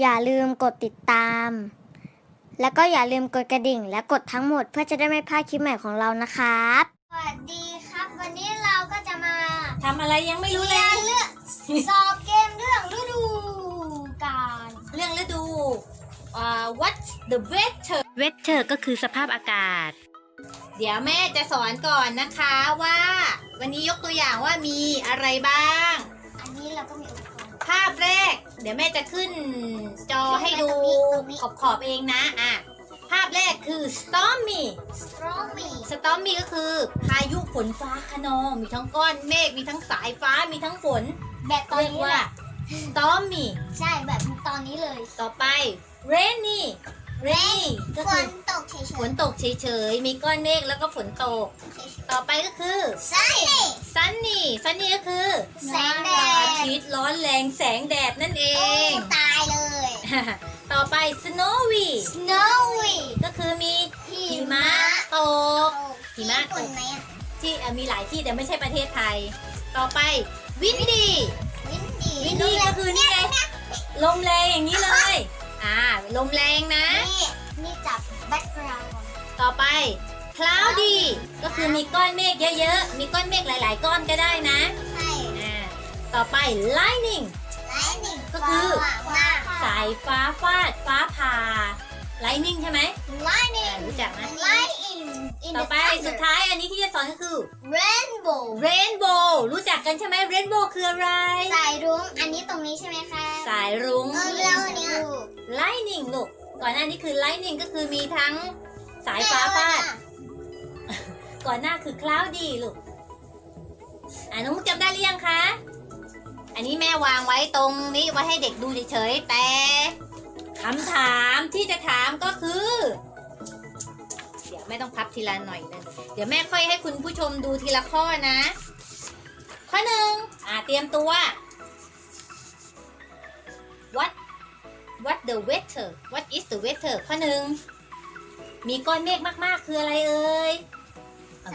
อย่าลืมกดติดตาม แล้วก็อย่าลืมกดกระดิ่ง และกดทั้งหมดเพื่อจะได้ไม่พลาดคลิปใหม่ของเรานะครับ สวัสดีครับ วันนี้เราก็จะมาทำอะไรยังไม่รู้เลเรียยนเรื่องสอบเกมเรื่องฤดูกาลเรื่องฤดูอ่า what's the weather weather ก็คือสภาพอากาศ เดี๋ยวแม่จะสอนก่อนนะคะว่า วันนี้ยกตัวอย่างว่ามีอะไรบ้าง อันนี้เราก็มีอุปกรณ์ ภาพแรก เดี๋ยวแม่จะขึ้นจอให้ดูตรงนี้ขอบขอบๆเองนะอะภาพแรกคือ stormy สตรอมี stormy ก็คือ พายุฝนฟ้าขนอง มีทั้งก้อนเมฆ มีทั้งสายฟ้า มีทั้งฝน แบบตอนเรียกนี้ว่าแหละ stormy ใช่แบบตอนนี้เลย ต่อไป rainy rainy ก็ฝคือนตกเฉยฝนตกเฉยๆ มีก้อนเมฆแล้วก็ฝนตก ต่อไปก็คือๆใช่ sunny sunny ก็คือแสงแดพระอาดทิตย์ร้อนแรงแสงแดดนั่นเอโอ้ง ตายเลย ต่อไป snowy snowy ก็คือมีหิหิมะตก หิมะตก ญี่ปุ่นไหมอะที่เอ่อมีหลายที่แต่ไม่ใช่ประเทศไทย ต่อไป windy วินดี windy ก็คือนี่ไง ลมแรงอย่างนี้เลย อ่าลมแรงนะ นี่นี่จับแบ็คกราวด์ก่อนต่อไป cloudy ก็คือมีก้อนเมฆเยอะๆ มีก้อนเมฆหลาย ๆ ก้อนก็ได้นะใช่อ่าต่อไป lightning ไลนิ่งก็คือว่าสายฟ้าฟาดฟ้าผ่า lightning ใช่ไหมไลนิ่อ่างรู้จักไหมไลอิ นต่อไปสุดท้ายอันนี้ที่จะสอนก็คือเรนโบว์ rainbow รู้จักกันใช่ไหม rainbow คืออะไร สายรุ้ง อันนี้ตรงนี้ใช่ไหมคะสายรุ้ง เออแล้วอันเนี้ย lightning ลูกก่อนหน้านี้คือ lightning ก็คือมีทั้งสายฟ้าฟาด ก่อนหน้าคือ cloudy ลูกอ่าน้องมุกจำได้หรือยังคะ อันนี้แม่วางไว้ตรงนี้ไว้ให้เด็กดูเฉยๆแต่คำถามที่จะถามก็คือเดี๋ยวแม่ ต้องพับทีละหน่อยนึงเดี๋ยวแม่ค่อยให้คุณผู้ชมดูทีละข้อนะ ข้อหนึ่งอ่าเตรียมตัว what what the weather what is the weather ข้อหนึ่งมีก้อนเมฆมากๆ คืออะไรเอ่ย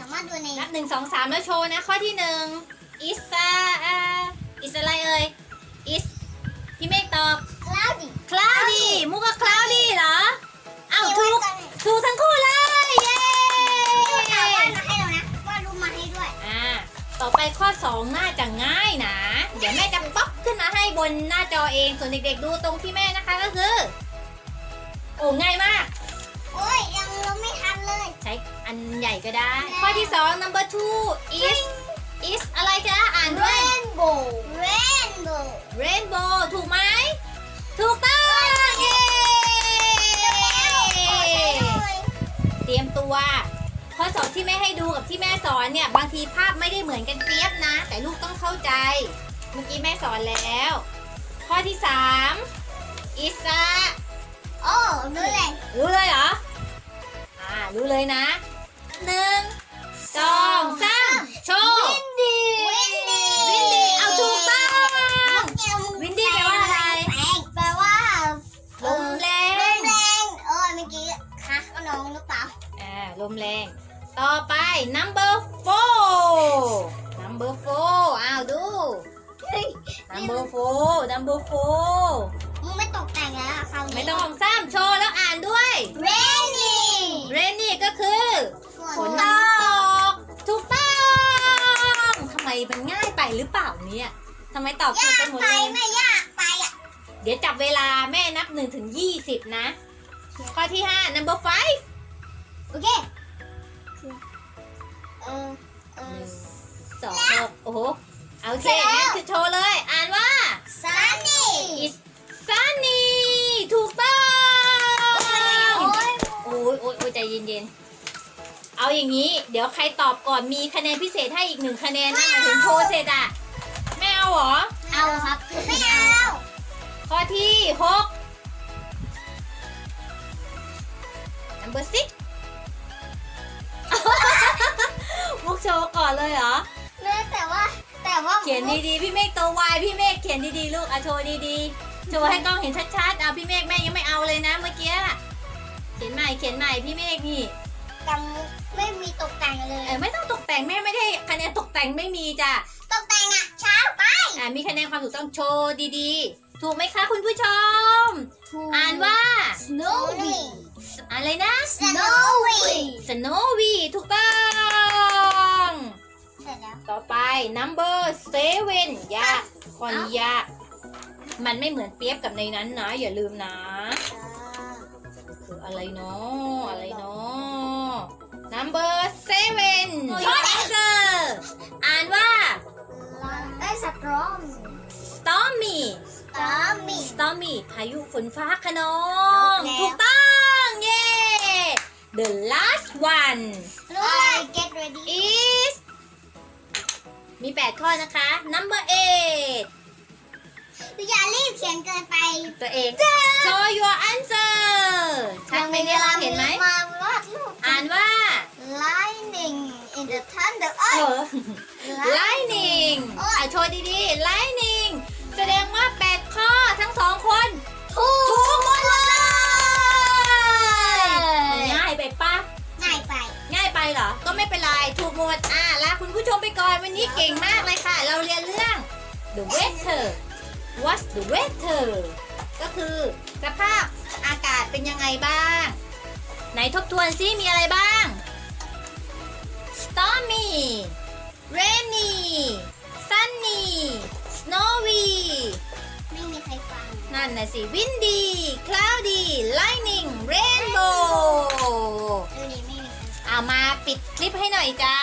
สามารถดูในนับหนึ่งสองสามแล้วโชว์นะ ข้อที่หนึ่ง is a is อะไรเอ่ย is พี่เมฆตอบคลาวดี้ cloudy มุกก็ cloudy เหรออ้าวถูกถูกทั้งคู่เลยเย้ ข้อ 2 น่าจะง่ายนะ เดี๋ยวแม่จะป๊อปขึ้นมาให้บนหน้าจอเองส่วนเด็กๆดูตรงที่แม่นะคะก็คือ โอ้ง่ายมาก โอ้ยยังเราไม่ทันเลย ใช้อันใหญ่ก็ได้ ข้อที่ 2 number two is is อะไรจ๊ะอ่าน อนเนี่ยบางทีภาพไม่ได้เหมือนกันเปียบนะ แต่ลูกต้องเข้าใจ เมื่อกี้แม่สอนแล้ว ข้อที่สามอิสระโอ้รู้เลย รู้เลยเหรอ อ่า รู้เลยนะหนึ่งสองสามโชว์วินดี้วินดี้วินดี้เอาถูกต้องวินดี้แปลว่าอะไรแปลว่าลมแรลงมแรงเออเมื่อกี้คะก็น้องหรือเปล่าอ่าลมแรง ต่อไป number four number four อ้าวดู number four number four มึงไม่ตกแต่งแล้วอะคราวนี้ไม่ต้องซ้ำโชว์แล้วอ่านด้วย เรนนี่ rainy ก็คือฝนตกถูกต้องทำไมมันง่ายไปหรือเปล่าเนี่ยทำไมตอบถูกยากักนหมดไปเลย ไม่ยากไปอะเดี๋ยวจับเวลาแม่นับ1ถึง20 นะ ข้อที่ 5 number five โอเค เออเออสองหกโอ้โห เอาเชแล้วงั้นคือโชว์เลย อ่านว่า ซันนี่ is sunny ถูกต้องโอ้ยโอ้ยโอ้ยโอ้ยใจเย็นๆ เอาอย่างนี้ เดี๋ยวใครตอบก่อนมีคะแนนพิเศษให้อีกหนึ่งคะแนนนะหมายถึงโชว์เสร็จอะไม่เอาเหรอ เอาครับ ไม่เอา ข้อที่หก เขียนดีๆ พี่เมฆตัววายพี่เมฆเขียนดีๆ ลูกอะโชว์ดีๆ โชว์ให้กล้องเห็นชัดๆอะพี่เมฆแม่ยังไม่เอาเลยนะเมื่อกี้ เขียนใหม่เขียนใหม่พี่เมฆนี่กังไม่มีตกแต่งเลยเออไม่ต้องตกแต่งแม่ไม่ได้คะแนนตกแต่งไม่มีจ้ะ ตกแต่งอะช้าไป อะมีคะแนนความถูกต้องโชว์ดีๆ ถูกไหมคะคุณผู้ชม อ่านว่า snowy อะไรนะ snowy snowy ถูกต้อง number seven ยากคอนยากมันไม่เหมือนเปียบกับในนั้นนะ อย่าลืมนะ คืออะไรเนาะอะไรเนาะ number seven โอ้ย answer อ่านว่าได้สตรอม stormy ตามี stormy พายุฝนฟ้าขนอง ถูถูกกแล้วต้อง มี 8 ข้อนะคะ number eight อย่ารีบเขียนเกินไป ตัวเอง show your answer ชัดไหมเนี่ยเราเห็นไหมมาวาดรูปอ่านว่า lightning in the thunder เอเอ้ยอ lightning โอ๊ยอะโชว์ดีๆ lightning แสดงว่า weather what's the weather ก็คือสภาพอากาศเป็นยังไงบ้าง ไหนทบทวนซิมีอะไรบ้าง stormy rainy sunny snowy ไม่มีใครฟัง นั่นนะสิ windy cloudy lightning rainbow ดูดิไม่มีใครฟังเอามาปิดคลิปให้หน่อยจ้า